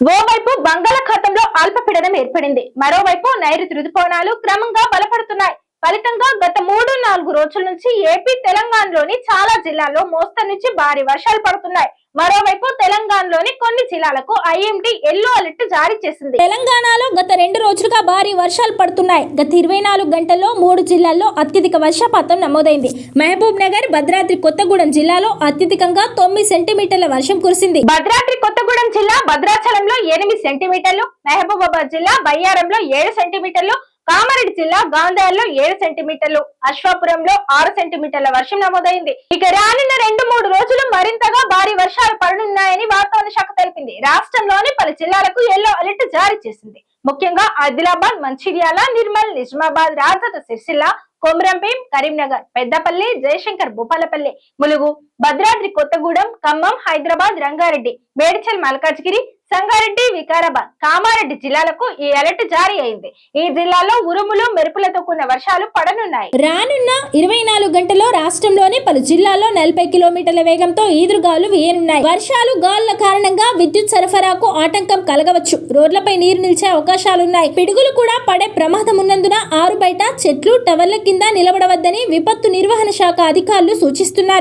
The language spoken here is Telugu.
ఓవైపు బంగాళాఖాతంలో అల్పపీడనం ఏర్పడింది. మరోవైపు నైరుతి రుతుపవనాలు క్రమంగా బలపడుతున్నాయి. ఫలితంగా గత మూడు నాలుగు రోజుల నుంచి ఏపీ తెలంగాణలోని చాలా జిల్లాల్లో మోస్తరు నుంచి భారీ వర్షాలు పడుతున్నాయి. మరోవైపు తెలంగాణలోని కొన్ని జిల్లాలకు ఐఎండీ ఎల్లో అలర్ట్ జారీ చేసింది. తెలంగాణలో గత రెండు రోజులుగా భారీ వర్షాలు పడుతున్నాయి. గత ఇరవై నాలుగు గంటల్లో మూడు జిల్లాల్లో అత్యధిక వర్షపాతం నమోదైంది. మహబూబ్ నగర్ భద్రాద్రి కొత్తగూడెం జిల్లాలో అత్యధికంగా తొమ్మిది సెంటీమీటర్ల వర్షం కురిసింది. భద్రాద్రి కొత్తగూడెం జిల్లా భద్రాచలంలో ఎనిమిది సెంటీమీటర్లు మహబూబాబాద్ జిల్లా బయ్యారంలో ఏడు సెంటీమీటర్లు కామారెడ్డి జిల్లా గాంధార్లో ఏడు సెంటీమీటర్లు అశ్వాపురంలో ఆరు సెంటీమీటర్ల వర్షం నమోదైంది. ఇక రానున్న రెండు మూడు రోజులు మరింతగా భారీ వర్షాలు పడనున్నాయని వాతావరణ శాఖ తెలిపింది. రాష్ట్రంలోని పలు జిల్లాలకు ఎల్లో అలర్ట్ జారీ చేసింది. ముఖ్యంగా ఆదిలాబాద్ మంచిర్యాల నిర్మల్ నిజామాబాద్ రాజధాని సిరిసిల్ల కొమరంభీం కరీంనగర్ పెద్దపల్లి జయశంకర్ భూపాలపల్లి ములుగు భద్రాద్రి కొత్తగూడెం ఖమ్మం హైదరాబాద్ రంగారెడ్డి మేడ్చల్ మల్కాజ్గిరి సంగారెడ్డి వికారాబాద్ కామారెడ్డి జిల్లాలకు ఈ అలర్ట్ జారీ అయింది. ఈ జిల్లాలో ఉరుములు మెరుపులతో కూడిన వర్షాలు పడనున్నాయి. రానున్న ఇరవై నాలుగు గంటల్లో రాష్ట్రంలోని పలు జిల్లాల్లో నలభై కిలోమీటర్ల వేగంతో ఈదురుగాలు వేయనున్నాయి. వర్షాలు గాలుల కారణంగా విద్యుత్ సరఫరాకు ఆటంకం కలగవచ్చు. రోడ్లపై నీరు నిలిచే అవకాశాలున్నాయి. పిడుగులు కూడా పడే ప్రమాదం ఉన్నందున ఆరు బయట చెట్లు టవర్ల కింద నిలబడవద్దని విపత్తు నిర్వహణ శాఖ అధికారులు సూచిస్తున్నారు.